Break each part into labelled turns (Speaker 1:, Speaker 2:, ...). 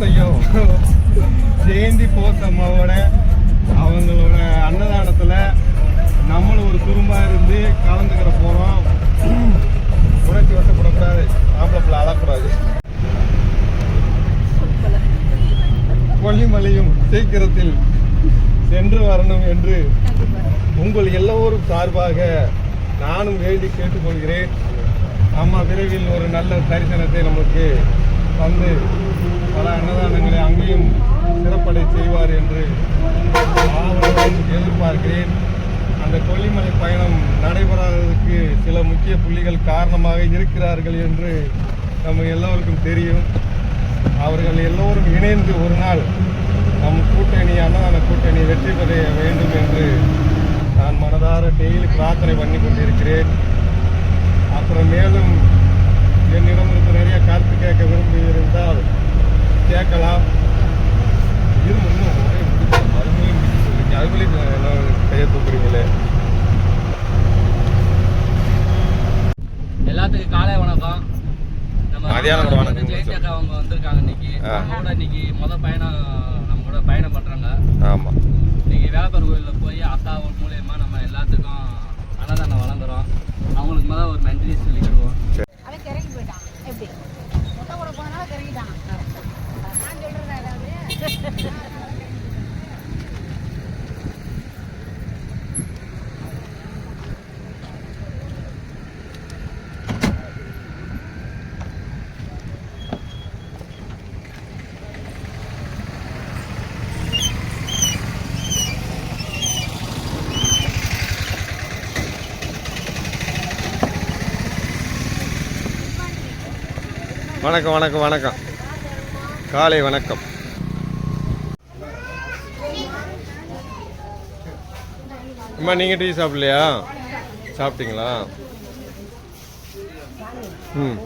Speaker 1: போஸ் ஜெயந்தி போஸ் அம்மாவோட அவங்களோட அன்னதானத்தில் நம்மளும் ஒரு குறும்பாக இருந்து கலந்துக்கிற போகிறோம் உணர்ச்சி வசப்படக்கூடாது. ஆம்பளப்பில் அழக்கூடாது. கொல்லிமலையும் சீக்கிரத்தில் சென்று வரணும் என்று உங்கள் எல்லோரும் சார்பாக நானும் வேண்டி கேட்டுக்கொள்கிறேன். அம்மா விரைவில் ஒரு நல்ல தரிசனத்தை நமக்கு வந்து பல அன்னதானங்களை அங்கேயும் சிறப்படை செய்வார் என்று ஆவலுடன் எதிர்பார்க்கிறேன். அந்த கொல்லிமலை பயணம் நடைபெறாததற்கு சில முக்கிய புள்ளிகள் காரணமாக இருக்கிறார்கள் என்று நம்ம எல்லோருக்கும் தெரியும். அவர்கள் எல்லோரும் இணைந்து ஒரு நாள் நம் கூட்டணி அன்னதான கூட்டணி வெற்றி பெற வேண்டும் என்று நான் மனதார டெய்லி பிரார்த்தனை பண்ணி கொண்டிருக்கிறேன். அப்புறம் மேலும் என்னிடமிருந்து நிறைய கருத்து கேட்க விரும்பி கேட்கலாம். இது இன்னும் மறுபடியும் சொல்லுங்க அதுக்குள்ளே என்ன கையை தூக்குறீங்களே.
Speaker 2: எல்லாத்துக்கும் காலை வணக்கம். நம்ம மதியானம் கூட வணக்கம் அக்கா அவங்க வந்திருக்காங்க இன்னைக்கு. கூட இன்னைக்கு முத பயணம் நம்ம கூட பயணம் பண்றாங்க. இன்னைக்கு வேப்பர் கோயிலில் போய் அக்கா மூலியமா நம்ம எல்லாத்துக்கும் அன்னதானம் வழங்குறோம். அவங்களுக்கு முதல்ல ஒரு நன்றி சொல்லிக்கிடுவோம்
Speaker 3: அவன் கிறங்கி போயிட்டான். எப்படி?
Speaker 1: வணக்கம் வணக்கம் வணக்கம். காலை வணக்கம். அம்மா நீங்கள் டீ சாப்பிடலையா? சாப்பிட்டீங்களா? ம்.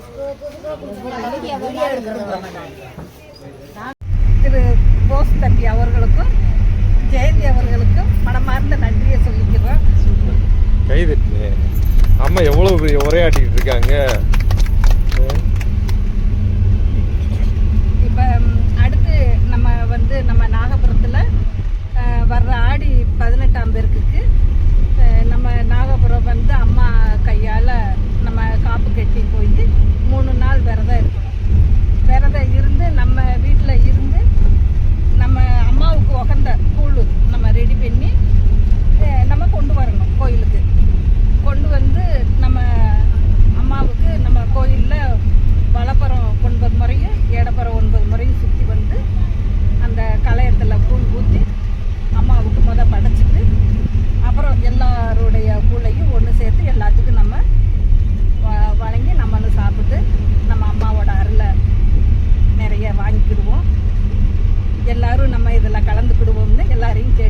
Speaker 4: திரு போஸ் தம்பி அவர்களுக்கும் ஜெயந்தி அவர்களுக்கும் மனமார்ந்த நன்றியை சொல்லிக்கிறோம்.
Speaker 1: கை தட்டுங்க அம்மா எவ்வளோ பெரிய உரையாட்டிக்கிட்டு இருக்காங்க?
Speaker 4: la rinche